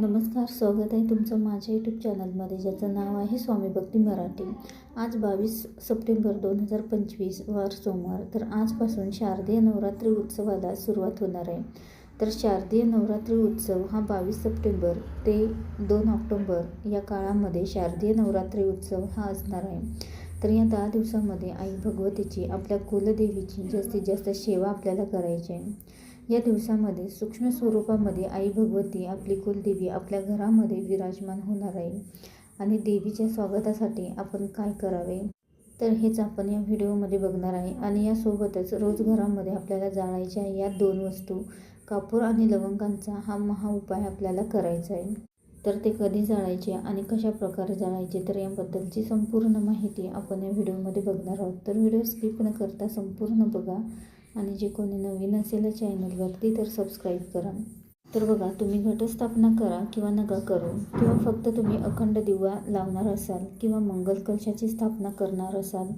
नमस्कार स्वागत आहे तुमचं माझ्या यूट्यूब चॅनलमध्ये ज्याचं नाव आहे स्वामी भक्ती मराठी. आज बावीस सप्टेंबर दोन हजार पंचवीस वार सोमवार. तर आजपासून शारदीय नवरात्री उत्सवाला सुरुवात होणार आहे. तर शारदीय नवरात्री उत्सव हा बावीस सप्टेंबर ते दोन ऑक्टोंबर या काळामध्ये शारदीय नवरात्री उत्सव हा असणार आहे. तर या दहा दिवसामध्ये आई भगवतीची आपल्या कुलदेवीची जास्तीत जास्त सेवा आपल्याला करायची आहे. या दिवसामध्ये सूक्ष्म स्वरूपामध्ये आई भगवती आपली कुलदेवी आपल्या घरामध्ये विराजमान होणार आहे आणि देवीच्या स्वागतासाठी आपण काय करावे? तर हेच आपण या व्हिडिओमध्ये बघणार आहे आणि यासोबतच रोज घरामध्ये आपल्याला जाळायच्या या दोन वस्तू कापूर आणि लवंगांचा हा महा उपाय आपल्याला करायचा आहे. तर ते कधी जाळायचे आणि कशा प्रकारे जाळायचे तर याबद्दलची संपूर्ण माहिती आपण या व्हिडिओमध्ये बघणार आहोत. तर व्हिडिओ स्किप न करता संपूर्ण बघा. आणि जे कोणी नवीन असेल चॅनलवरती तर सबस्क्राईब करा. तर बघा तुम्ही घटस्थापना करा किंवा नका करू किंवा फक्त तुम्ही अखंड दिवा लावणार असाल किंवा मंगल कलशाची स्थापना करणार असाल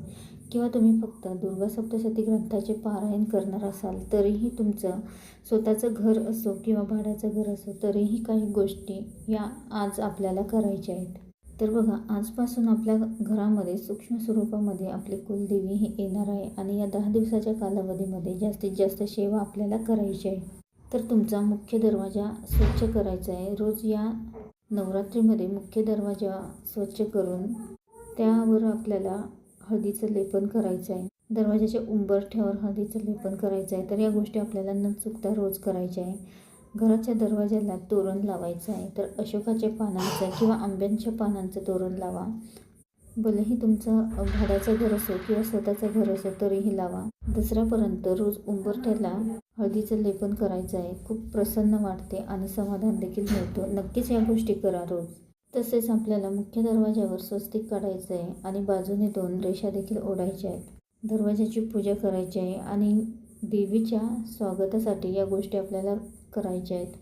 किंवा तुम्ही फक्त दुर्गा सप्तशती ग्रंथाचे पारायण करणार असाल तरीही तुमचं स्वतःचं घर असो किंवा भाड्याचं घर असो तरीही काही गोष्टी या आज आपल्याला करायच्या आहेत. तर बघा आजपासून आपल्या घरामध्ये सूक्ष्म स्वरूपामध्ये आपली कुलदेवी ही येणार आहे आणि या दहा दिवसाच्या कालावधीमध्ये जास्तीत जास्त सेवा आपल्याला करायची आहे. तर तुमचा मुख्य दरवाजा स्वच्छ करायचा आहे. रोज या नवरात्रीमध्ये मुख्य दरवाजा स्वच्छ करून त्यावर आपल्याला हळदीचं लेपन करायचं आहे. दरवाजाच्या उंबरठ्यावर हळदीचं लेपन करायचं आहे. तर या गोष्टी आपल्याला न चुकता रोज करायच्या आहे. घराच्या दरवाज्याला तोरण लावायचं आहे. तर अशोकाच्या पानांचं किंवा आंब्यांच्या पानांचं तोरण लावा. भलेही तुमचं भाड्याचं घर असो किंवा स्वतःचं घर असो तरीही लावा. दसऱ्यापर्यंत रोज उंबरठ्याला हळदीचं लेपन करायचं आहे. खूप प्रसन्न वाटते आणि समाधान देखील मिळतो. नक्कीच या गोष्टी करा रोज. तसेच आपल्याला मुख्य दरवाज्यावर स्वस्तिक काढायचं आहे आणि बाजूने दोन रेषा देखील ओढायच्या आहेत. दरवाजाची पूजा करायची आहे आणि देवीच्या स्वागतासाठी या गोष्टी आपल्याला करायचे आहेत.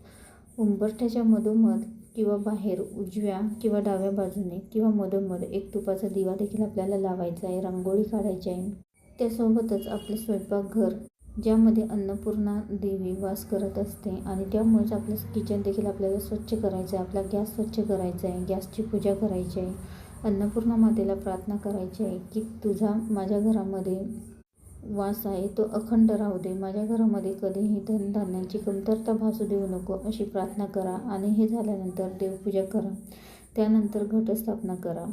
उंबरठ्याच्या मधोमध किंवा बाहेर उजव्या किंवा डाव्या बाजूने किंवा मधोमध एक तुपाचा दिवा देखील आपल्याला लावायचा आहे रांगोळी काढायची आहे. त्यासोबतच आपले स्वयंपाकघर ज्यामध्ये अन्नपूर्णा देवी वास करत असते आणि त्यामुळेच आपलं किचन देखील आपल्याला स्वच्छ करायचं आहे आपला गॅस स्वच्छ करायचा आहे गॅसची पूजा करायची आहे. अन्नपूर्णा मातेला प्रार्थना करायची आहे की तुझा माझ्या घरामध्ये वास आहे तो अखंड राहू दे. माझ्या घरामध्ये कधीही धनधान्यांची कमतरता भासू देऊ नको अशी प्रार्थना करा आणि हे झाल्यानंतर देवपूजा करा. त्यानंतर घटस्थापना करा.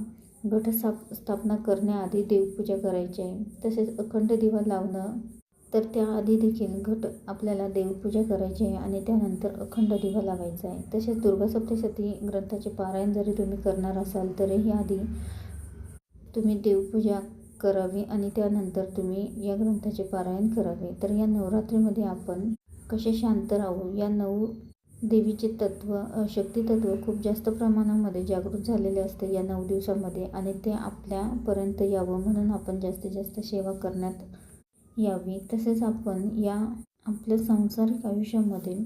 घटस्थाप स्थापना करण्याआधी देवपूजा करायची आहे. तसेच अखंड दिवा लावणं तर त्याआधी देखील घट आपल्याला देवपूजा करायची आहे आणि त्यानंतर अखंड दिवा लावायचा आहे. तसेच दुर्गा सप्तशती ग्रंथाचे पारायण जरी तुम्ही करणार असाल तरीही आधी तुम्ही देवपूजा करावी आणि त्यानंतर तुम्ही या ग्रंथाचे पारायण करावे. तर या नवरात्रीमध्ये आपण कसे शांत राहू? या नऊ देवीचे तत्व शक्ती खूप जास्त प्रमाणामध्ये जागृत झालेले असते या नऊ दिवसामध्ये आणि ते आपल्यापर्यंत यावं म्हणून आपण जास्तीत जास्त सेवा करण्यात यावी. तसेच आपण या आपल्या सांसारिक आयुष्यामध्ये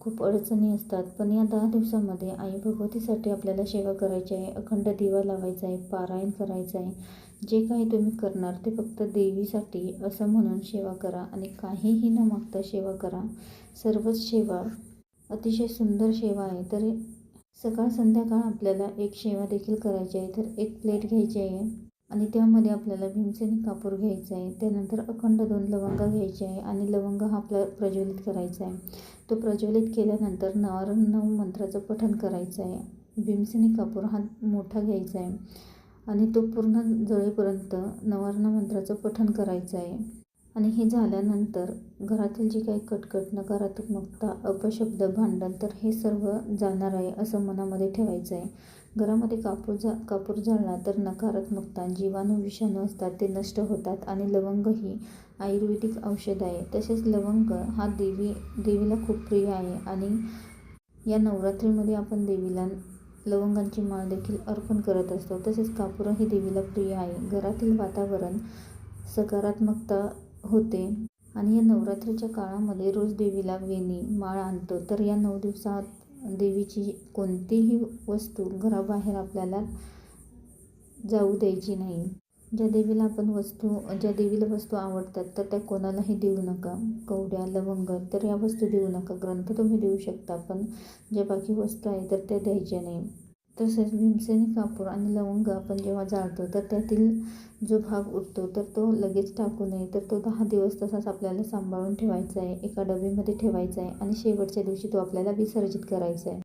खूप अडचणी असतात. पण या दहा दिवसामध्ये आई भगवतीसाठी आपल्याला सेवा करायची आहे. अखंड दिवा लावायचा आहे पारायण करायचं आहे. जे काही तुम्ही करणार ते फक्त देवीसाठी असं म्हणून सेवा करा आणि काहीही न मागता सेवा करा. सर्वच सेवा अतिशय सुंदर सेवा आहे. तर सकाळ संध्याकाळ आपल्याला एक सेवा देखील करायची आहे. तर एक प्लेट घ्यायची आहे आणि त्यामध्ये आपल्याला भीमसेनी कापूर घ्यायचा आहे. त्यानंतर अखंड दोन लवंगा घ्यायचे आहे आणि लवंग हा आपला प्रज्वलित करायचा आहे. तो प्रज्वलित केल्यानंतर नवारण नऊ मंत्राचं पठण करायचं आहे. भीमसेनी कापूर हा मोठा घ्यायचा आहे. आणि तो पूर्ण जळेपर्यंत नवारण मंत्राचं पठण करायचं आहे. आणि हे झाल्यानंतर घरातील जी काही कटकट नकारात्मकता अपशब्द भांडण तर हे सर्व जाणार आहे असं मनामध्ये ठेवायचं आहे. घरामध्ये कापूर जा कापूर जाळला तर नकारात्मकता जीवाणू विषाणू असतात ते नष्ट होतात आणि लवंग ही आयुर्वेदिक औषध आहे. तसेच लवंग हा देवी देवीला खूप प्रिय आहे आणि या नवरात्रीमध्ये आपण देवीला लवंगांची माळ देखील अर्पण करत असतो. तसेच कापूरही देवीला प्रिय आहे. घरातील वातावरण सकारात्मकता होते. आणि या नवरात्रीच्या काळामध्ये रोज देवीला वेणी माळ आणतो. तर या नऊ दिवसात देवीची कोणतीही वस्तू घराबाहेर आपल्याला जाऊ द्यायची नाही. ज्या देवीला आपण वस्तू ज्या देवीला वस्तू आवडतात तर त्या कोणालाही देऊ नका. कवड्या लवंग तर या वस्तू देऊ नका. ग्रंथ तुम्ही देऊ शकता पण ज्या बाकी वस्तू आहे तर त्या द्यायच्या नाही. तसेच भीमसेनी कापूर आणि लवंग आपण जेव्हा जाळतो तर त्यातील जो भाग उरतो तर तो लगेच टाकू नये. तर तो दहा दिवस तसाच आपल्याला सांभाळून ठेवायचा आहे. एका डबीमध्ये ठेवायचा आहे आणि शेवटच्या दिवशी तो आपल्याला विसर्जित करायचा आहे.